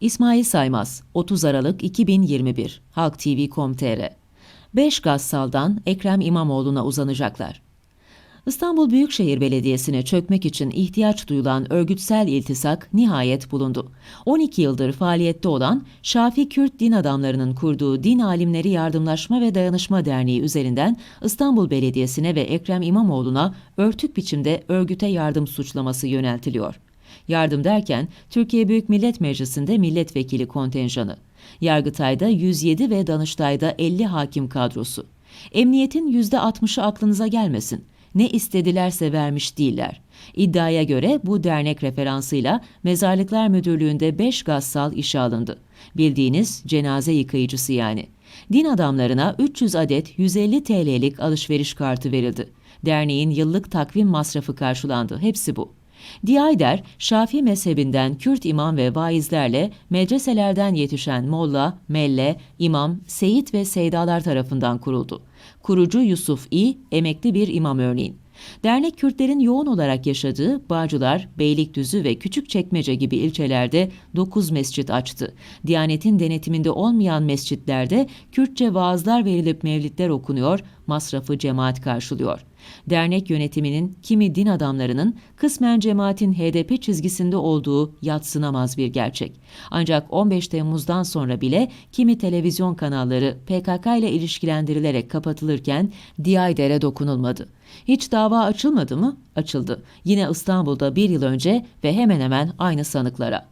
İsmail Saymaz, 30 Aralık 2021, Halk TV.com.tr 5 Gassal'dan Ekrem İmamoğlu'na uzanacaklar. İstanbul Büyükşehir Belediyesi'ne çökmek için ihtiyaç duyulan örgütsel iltisak nihayet bulundu. 12 yıldır faaliyette olan Şafi Kürt din adamlarının kurduğu Din Alimleri Yardımlaşma ve Dayanışma Derneği üzerinden İstanbul Belediyesi'ne ve Ekrem İmamoğlu'na örtük biçimde örgüte yardım suçlaması yöneltiliyor. Yardım derken Türkiye Büyük Millet Meclisi'nde milletvekili kontenjanı. Yargıtay'da 107 ve Danıştay'da 50 hakim kadrosu. Emniyetin %60'ı aklınıza gelmesin. Ne istedilerse vermiş değiller. İddiaya göre bu dernek referansıyla Mezarlıklar Müdürlüğü'nde 5 gassal işe alındı. Bildiğiniz cenaze yıkayıcısı yani. Din adamlarına 300 adet 150 TL'lik alışveriş kartı verildi. Derneğin yıllık takvim masrafı karşılandı. Hepsi bu. Diyayder, Şafii mezhebinden Kürt imam ve vaizlerle medreselerden yetişen molla, melle, imam, seyit ve seydalar tarafından kuruldu. Kurucu Yusuf İ, emekli bir imam örneğin. Dernek Kürtlerin yoğun olarak yaşadığı Bağcılar, Beylikdüzü ve Küçükçekmece gibi ilçelerde 9 mescit açtı. Diyanetin denetiminde olmayan mescitlerde Kürtçe vaazlar verilip mevlitler okunuyor, masrafı cemaat karşılıyor. Dernek yönetiminin kimi din adamlarının kısmen cemaatin HDP çizgisinde olduğu yatsınamaz bir gerçek. Ancak 15 Temmuz'dan sonra bile kimi televizyon kanalları PKK ile ilişkilendirilerek kapatılırken Diyayder'e dokunulmadı. Hiç dava açılmadı mı? Açıldı. Yine İstanbul'da bir yıl önce ve hemen hemen aynı sanıklara.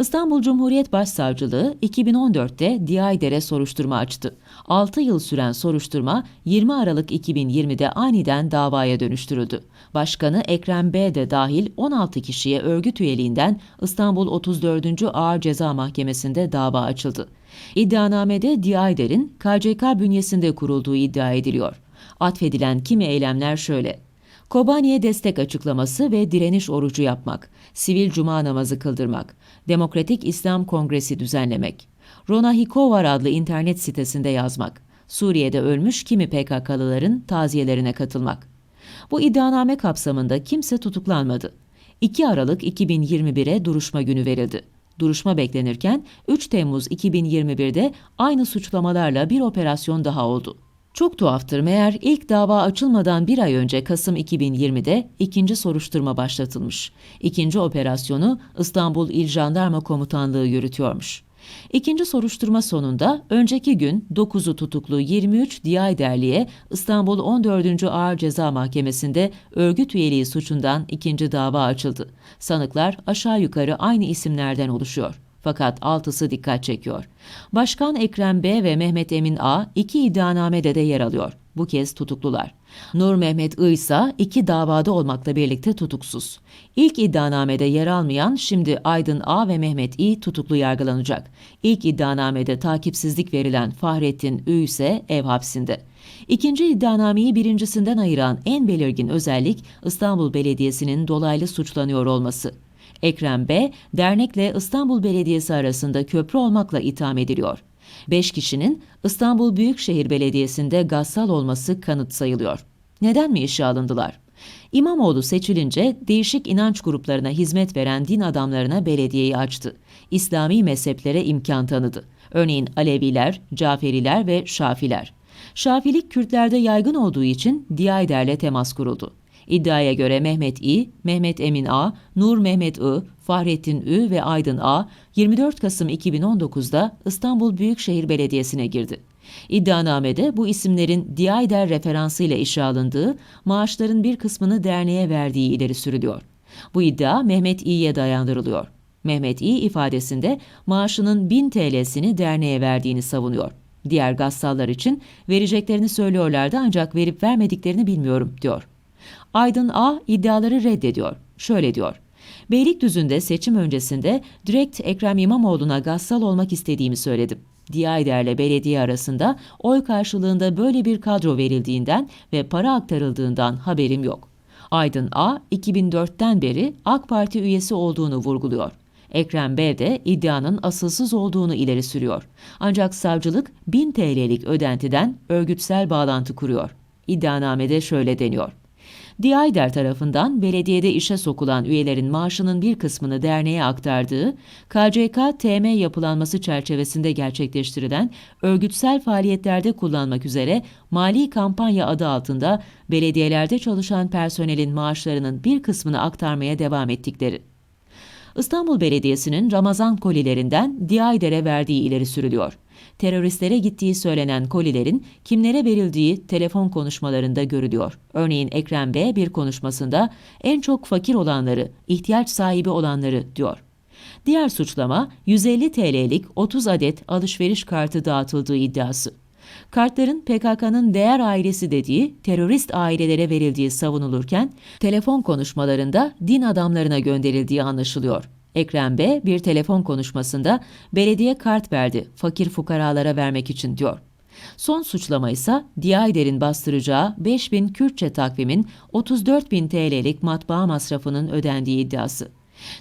İstanbul Cumhuriyet Başsavcılığı 2014'te Diyayder'e soruşturma açtı. 6 yıl süren soruşturma 20 Aralık 2020'de aniden davaya dönüştürüldü. Başkanı Ekrem B. de dahil 16 kişiye örgüt üyeliğinden İstanbul 34. Ağır Ceza Mahkemesi'nde dava açıldı. İddianamede Diyayder'in KCK bünyesinde kurulduğu iddia ediliyor. Atfedilen kimi eylemler şöyle. Kobani'ye destek açıklaması ve direniş orucu yapmak, sivil cuma namazı kıldırmak, Demokratik İslam Kongresi düzenlemek, Rona Hikovar adlı internet sitesinde yazmak, Suriye'de ölmüş kimi PKK'lıların taziyelerine katılmak. Bu iddianame kapsamında kimse tutuklanmadı. 2 Aralık 2021'e duruşma günü verildi. Duruşma beklenirken 3 Temmuz 2021'de aynı suçlamalarla bir operasyon daha oldu. Çok tuhaftır meğer ilk dava açılmadan bir ay önce Kasım 2020'de ikinci soruşturma başlatılmış. İkinci operasyonu İstanbul İl Jandarma Komutanlığı yürütüyormuş. İkinci soruşturma sonunda önceki gün 9'u tutuklu 23 Diyayderli'ye İstanbul 14. Ağır Ceza Mahkemesi'nde örgüt üyeliği suçundan ikinci dava açıldı. Sanıklar aşağı yukarı aynı isimlerden oluşuyor. Fakat altısı dikkat çekiyor. Başkan Ekrem B ve Mehmet Emin A iki iddianamede de yer alıyor. Bu kez tutuklular. Nur Mehmet I ise iki davada olmakla birlikte tutuksuz. İlk iddianamede yer almayan şimdi Aydın A ve Mehmet İ tutuklu yargılanacak. İlk iddianamede takipsizlik verilen Fahrettin Ü ise ev hapsinde. İkinci iddianameyi birincisinden ayıran en belirgin özellik İstanbul Belediyesi'nin dolaylı suçlanıyor olması. Ekrem B, dernekle İstanbul Belediyesi arasında köprü olmakla itham ediliyor. Beş kişinin İstanbul Büyükşehir Belediyesi'nde gassal olması kanıt sayılıyor. Neden mi işe alındılar? İmamoğlu seçilince değişik inanç gruplarına hizmet veren din adamlarına belediyeyi açtı. İslami mezheplere imkan tanıdı. Örneğin Aleviler, Caferiler ve Şafiler. Şafilik Kürtlerde yaygın olduğu için Diyayder'le temas kuruldu. İddiaya göre Mehmet İ, Mehmet Emin A, Nur Mehmet I, Fahrettin Ü ve Aydın A 24 Kasım 2019'da İstanbul Büyükşehir Belediyesi'ne girdi. İddianamede bu isimlerin Diyayder referansıyla işe alındığı, maaşların bir kısmını derneğe verdiği ileri sürülüyor. Bu iddia Mehmet İ'ye dayandırılıyor. Mehmet İ ifadesinde maaşının 1000 TL'sini derneğe verdiğini savunuyor. Diğer gassallar için vereceklerini söylüyorlardı ancak verip vermediklerini bilmiyorum diyor. Aydın A iddiaları reddediyor. Şöyle diyor. Beylikdüzü'nde seçim öncesinde direkt Ekrem İmamoğlu'na gassal olmak istediğimi söyledim. Diyayder'le belediye arasında oy karşılığında böyle bir kadro verildiğinden ve para aktarıldığından haberim yok. Aydın A, 2004'ten beri AK Parti üyesi olduğunu vurguluyor. Ekrem B de iddianın asılsız olduğunu ileri sürüyor. Ancak savcılık 1000 TL'lik ödentiden örgütsel bağlantı kuruyor. İddianamede şöyle deniyor. Diayder tarafından belediyede işe sokulan üyelerin maaşının bir kısmını derneğe aktardığı, KCK TM yapılanması çerçevesinde gerçekleştirilen örgütsel faaliyetlerde kullanmak üzere mali kampanya adı altında belediyelerde çalışan personelin maaşlarının bir kısmını aktarmaya devam ettikleri. İstanbul Belediyesi'nin Ramazan kolilerinden Diayder'e verdiği ileri sürülüyor. Teröristlere gittiği söylenen kolilerin kimlere verildiği telefon konuşmalarında görülüyor. Örneğin Ekrem Bey bir konuşmasında en çok fakir olanları, ihtiyaç sahibi olanları diyor. Diğer suçlama 150 TL'lik 30 adet alışveriş kartı dağıtıldığı iddiası. Kartların PKK'nın değer ailesi dediği terörist ailelere verildiği savunulurken telefon konuşmalarında din adamlarına gönderildiği anlaşılıyor. Ekrem B. bir telefon konuşmasında belediye kart verdi fakir fukaralara vermek için diyor. Son suçlama ise Diayder'in bastıracağı 5000 Kürtçe takvimin 34 bin TL'lik matbaa masrafının ödendiği iddiası.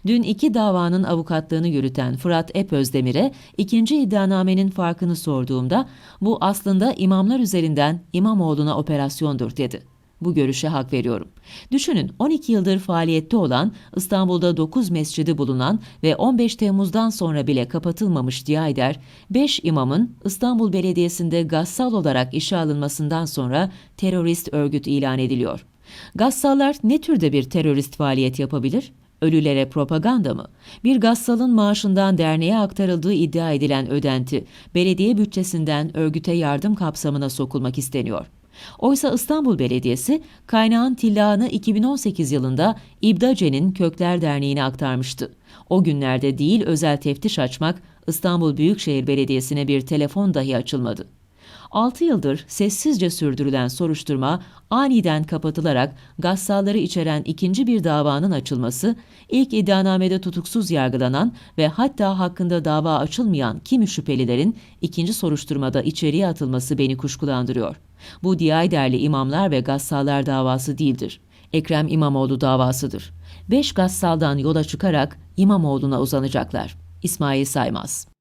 Dün iki davanın avukatlığını yürüten Fırat Epözdemir'e ikinci iddianamenin farkını sorduğumda bu aslında imamlar üzerinden İmamoğlu'na operasyondur dedi. Bu görüşe hak veriyorum. Düşünün 12 yıldır faaliyette olan İstanbul'da 9 mescidi bulunan ve 15 Temmuz'dan sonra bile kapatılmamış Diyayder, 5 imamın İstanbul Belediyesi'nde gassal olarak işe alınmasından sonra terörist örgüt ilan ediliyor. Gassallar ne türde bir terörist faaliyet yapabilir? Ölülere propaganda mı? Bir gassalın maaşından derneğe aktarıldığı iddia edilen ödenti, belediye bütçesinden örgüte yardım kapsamına sokulmak isteniyor. Oysa İstanbul Belediyesi kaynağın tillağını 2018 yılında İbdace'nin Kökler Derneği'ne aktarmıştı. O günlerde değil özel teftiş açmak İstanbul Büyükşehir Belediyesi'ne bir telefon dahi açılmadı. 6 yıldır sessizce sürdürülen soruşturma aniden kapatılarak gassalları içeren ikinci bir davanın açılması, ilk iddianamede tutuksuz yargılanan ve hatta hakkında dava açılmayan kimi şüphelilerin ikinci soruşturmada içeriye atılması beni kuşkulandırıyor. Bu Diyayderli imamlar ve gassallar davası değildir. Ekrem İmamoğlu davasıdır. Beş gassaldan yola çıkarak İmamoğlu'na uzanacaklar. İsmail Saymaz